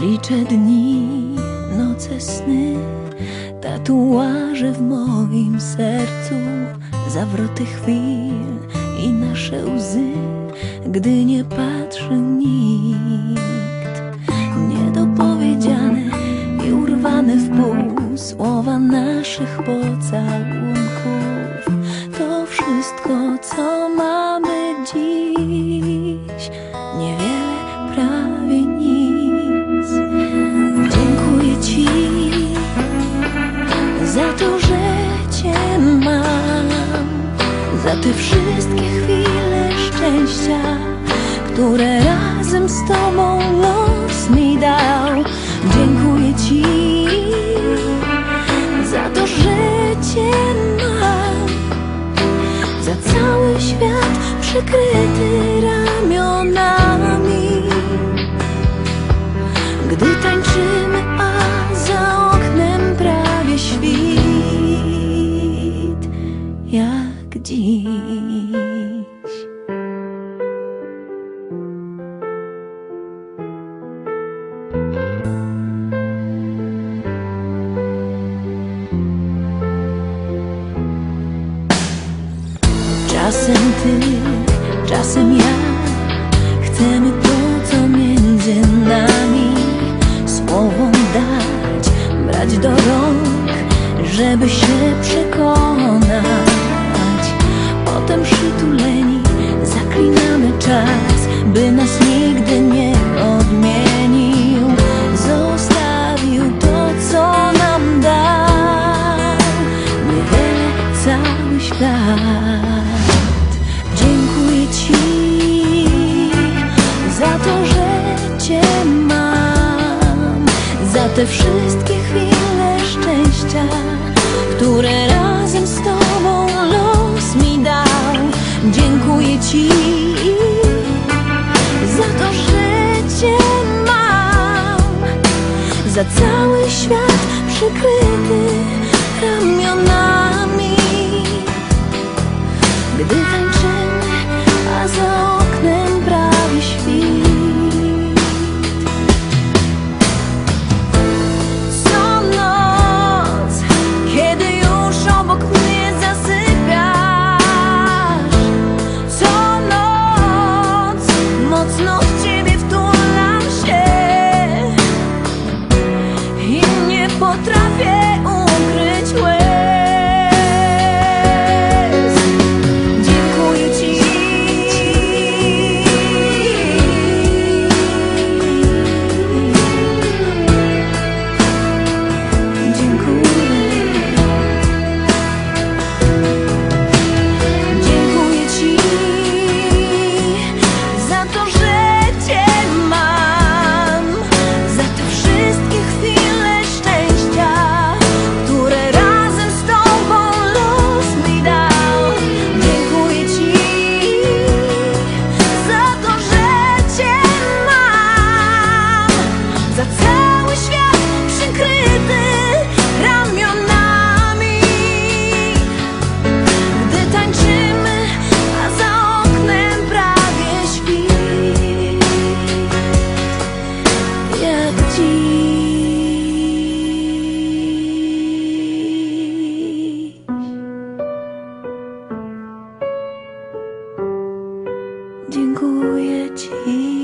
Liczę dni, noce sny, tatuaże w moim sercu, zawroty chwil i nasze łzy, gdy nie patrzy nikt. Za to, że Cię mam, za te wszystkie chwile szczęścia, które razem z Tobą jak dziś. Czasem ty, czasem ja. Chcemy to, co między nami. Słowom dać, brać do rąk Żeby się przekonać Potem przytuleni. Zaklinamy czas By nas nigdy nie odmienił. Zostawił to, co nam dał. Niewiele, cały świat. Dziękuję Ci za to, że Cię mam, za te wszystkie chwile szczęścia, które razem z Tobą za cały świat przykryty ramionami. Gdy tańczymy 听孤夜笛